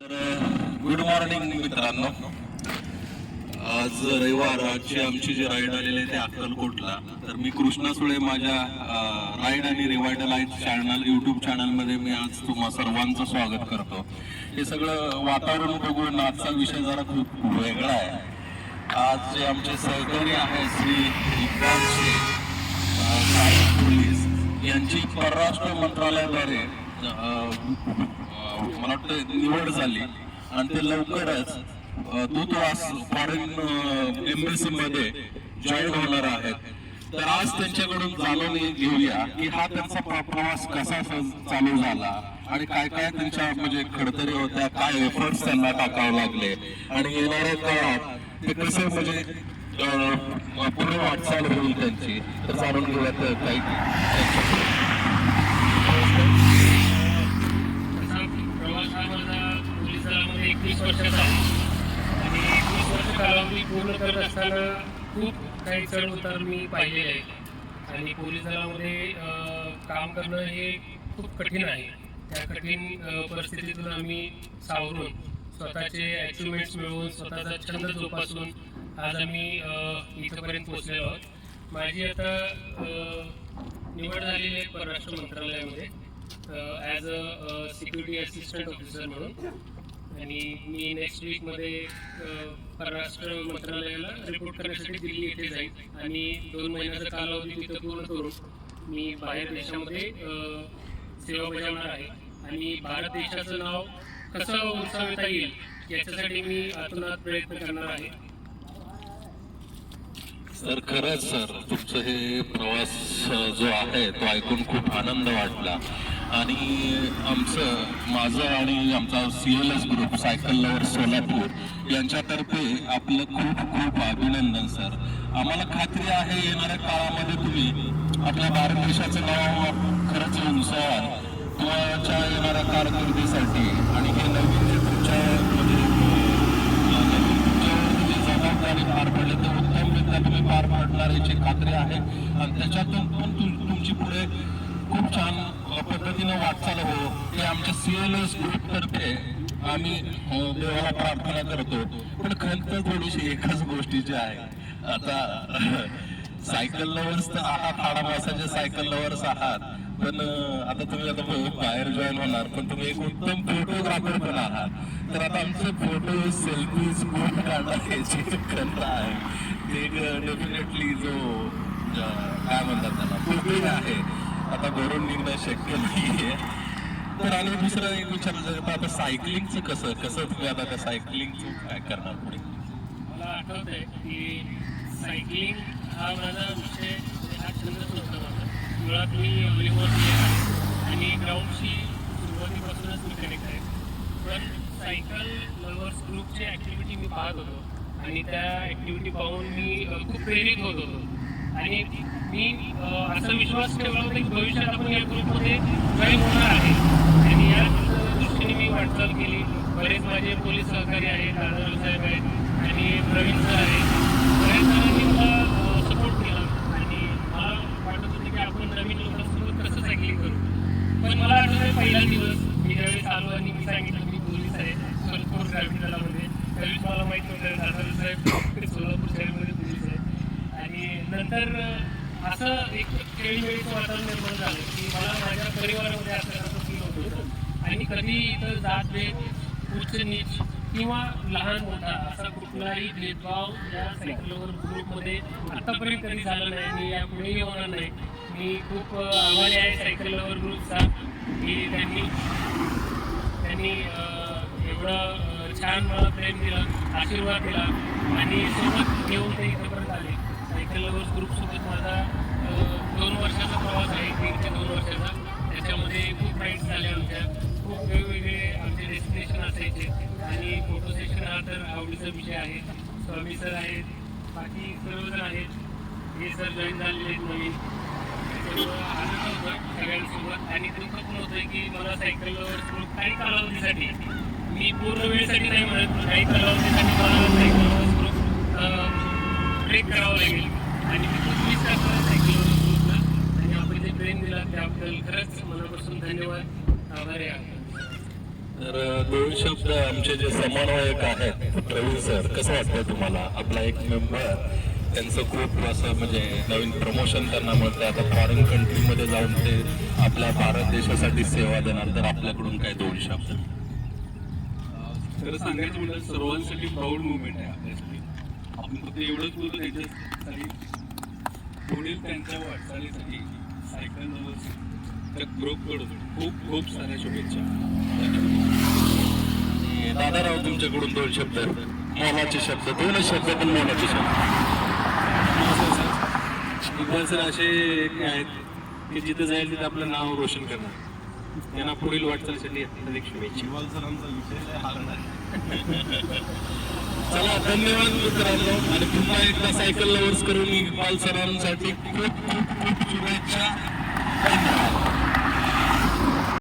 तर good morning मित्रांनो. आज रविवार आजची आमची जी राईड आलेली आहे ते अक्कलकोटला. तर मी कृष्णा सुळे माझ्या राईड आणि रिवाइड लाइट चॅनल युट्यूब चॅनलमध्ये मी आज तुम्हा सर्वांचं स्वागत करतो. हे सगळं वातावरण बघून आजचा विषय जरा खूप वेगळा आहे. आज जे आमचे सहकारी आहेत श्री इकबाल शेख पोलीस यांची परराष्ट्र मंत्रालयाद्वारे मला वाटतं निवड झाली. आणि ते लवकरच अ, दूतावास फॉरेन एम्बेसी मध्ये जॉईन होणार आहेत. तर आज त्यांच्याकडून जाणून घेऊया की हा त्यांचा प्रवास कसा चालू झाला आणि काय काय त्यांच्या म्हणजे खडतरी होत्या काय एफर्ट्स त्यांना टाकावे लागले. आणि येणाऱ्या काळात ते कसे म्हणजे अ, पुढे वाटचाल होईल त्यांची तर जाणून घेऊया तर काही. खूप काही चढ उतार मी पाहिलेले आहेत. आणि पोलीस दलामध्ये काम करणं हे खूप कठीण आहे. त्या कठीण परिस्थितीतून आम्ही सावरून स्वतःचे अचिव्हमेंट्स मिळवून स्वतःचा छंद जोपासून आज आम्ही इथंपर्यंत पोहोचलेलो आहोत. माझी आता निवड झालेली आहे परराष्ट्र मंत्रालयामध्ये as a security assistant officer म्हणून. आणि मी नेक्स्ट वीकमध्ये परराष्ट्र मंत्रालयाला रिपोर्ट करण्यासाठी दिल्ली येथे जाईल आणि दोन महिन्याचा कालावधी तिथं पूर्ण करून मी बाहेर देशामध्ये सेवा बजावणार आहे. आणि भारत देशाचं नाव कसं उंचावता येईल याच्यासाठी मी आतोनात प्रयत्न करणार आहे. सर खरंच सर तुमचं हे प्रवास जो आहे तो ऐकून खूप आनंद वाटला. आणि आमचं माझं आणि आमचा C L S group cycle lover Solapur यांच्यातर्फे आपलं खूप खूप अभिनंदन सर आम्हाला खात्री आहे येणाऱ्या काळामध्ये तुम्ही आपल्या भारत देशाचं नाव खरंच उंचावाल तुमच्या येणाऱ्या कारकिर्दीसाठी आणि हे नवीन जे तुमच्या म्हणजे अ, तुमच्यावर जी जबाबदारी पार पडले ते उत्तमरित्या तुम्ही पार पाडणार याची खात्री आहे. आणि त्याच्यातून पण तुम- तुमची पुढे खूप छान पद्धतीनं वाटचाल हो हे आमच्या सी एल ग्रुपतर्फे आम्ही देवाला प्रार्थना करतो. पण खंत थोडीशी एकाच गोष्टीची आहे. आता सायकल लवर्स तर आहात हाडा मासाचे सायकल लवर्स आहात. पण आता तुम्ही आता बाहेर जॉईन होणार पण तुम्ही एक उत्तम फोटोग्राफर पण आहात. तर आता आमचे फोटो सेल्फीज खूप काढणार याची खंत आहे. ते डेफिनेटली जो काय म्हणतात त्याला आहे. आता घरून निघणं शक्य नाहीये. तर आणि दुसरं एक विचारलं म्हणजे आता सायकलिंगचं कसं कसं तुम्ही आता त्या सायकलिंगचं काय करणार पुढे? मला आठवत आहे की सायकलिंग हा माझा विषय हा छंदच होता माझा. मुळात मी व्हॉलीबॉल आहे आणि ग्राउंडशी सुरुवातीपासूनच मी कनेक्ट आहे. पण सायकल लवर्स ग्रुपची ॲक्टिव्हिटी मी पाहत होतो आणि त्या ॲक्टिव्हिटी पाहून मी खूप प्रेरित होत होतो. आणि मी असा विश्वास ठेवला होता की भविष्यात आपण या ग्रुपमध्ये जॉईन होणार आहे. आणि या दृष्टीने मी वाटचाल केली. बरेच माझे पोलीस सहकारी आहेत दादा साहेब आहेत आणि प्रवीण सर आहेत बऱ्याच जणांनी मला सपोर्ट केला आणि मला वाटत होतं की आपण नवीन लोकांसोबत कसं सायकलिंग करू पण मला आठवत आहे पहिला दिवस मी ज्यावेळेस आलो आणि मी सांगितलं मी पोलीस आहे सोलापूर ग्रामीण दलामध्ये त्यावेळेस मला माहीत नव्हतं दादा साहेब सोलापूर शहरमध्ये पोलीस आहे आणि नंतर अं, असं एक खेळीमेळीचं वातावरण निर्माण झालं की मला माझ्या परिवारामध्ये असल्यासारखं फील होतं आणि कधी इथं जात भेद उच्च नीच किंवा लहान मोठा असा कुठलाही भेदभाव या सायकलवर ग्रुपमध्ये आतापर्यंत कधी झाला नाही. आणि यापुढेही होणार नाही. मी खूप आभारी आहे सायकल लवर ग्रुपचा की त्यांनी त्यांनी एवढं छान मला प्रेम दिलं आशीर्वाद दिला आणि सोबत घेऊन ते इथंपर्यंत आले. सायकल लवर्स ग्रुपसोबत माझा दोन वर्षाचा प्रवास आहे दीड ते दोन वर्षाचा. त्याच्यामध्ये खूप राईड्स झाल्या आमच्या. खूप वेगवेगळे आमचे डेस्टिनेशन असायचे. आणि फोटो सेशन हा तर आवडीचा विषय आहे. स्वामी सर आहेत बाकी सर्वजण आहेत. हे सर जॉईन झालेले आहेत नवीन. त्याच्यामुळं आनंद होतो सगळ्यांसोबत. आणि दुःख पण होतं की मला सायकलवर ग्रुप काही कालावधीसाठी मी पूर्ण वेळेसाठी नाही म्हणत काही कालावधीसाठी मला सायकलवर ग्रुप ब्रेक करावं लागेल. आणि मी खूप मिस करतो सायकलवर आणि आपण जे ट्रेन दिला त्याबद्दल खरंच मनापासून धन्यवाद. आभारी आहे तर दोन शब्द आमचे जे समन्वयक आहेत प्रवीण सर कसं वाटतं तुम्हाला? आपला एक मेंबर त्यांचं खूप असं म्हणजे नवीन प्रमोशन त्यांना मिळतं आता फॉरेन कंट्रीमध्ये जाऊन ते आपल्या भारत देशासाठी सेवा देणार. तर आपल्याकडून काय दोन शब्द? खरं सांगायचं म्हणजे सर्वांसाठी प्राऊड मुवमेंट आहे. आपल्यासाठी आपण फक्त एवढंच बोलतो त्यांच्यासाठी पुढील त्यांच्या वाटचालीसाठी सायकल त्या ग्रुपकडून खूप खूप साऱ्या शुभेच्छा. दादाराव तुमच्याकडून दोन शब्द. मोलाचे शब्द. दोनच शब्द पण मोलाचे शब्द. इक्बाल सर असे एक आहेत की जिथे जाईल तिथे आपलं नाव रोशन करणार. त्यांना पुढील वाटचालीसाठी शुभेच्छा. सरांचा विषय चला धन्यवाद मित्रांनो. आणि पुन्हा एकदा सायकल लवर्स करून इक्बाल सरांसाठी खूप खूप खूप शुभेच्छा. धन्यवाद.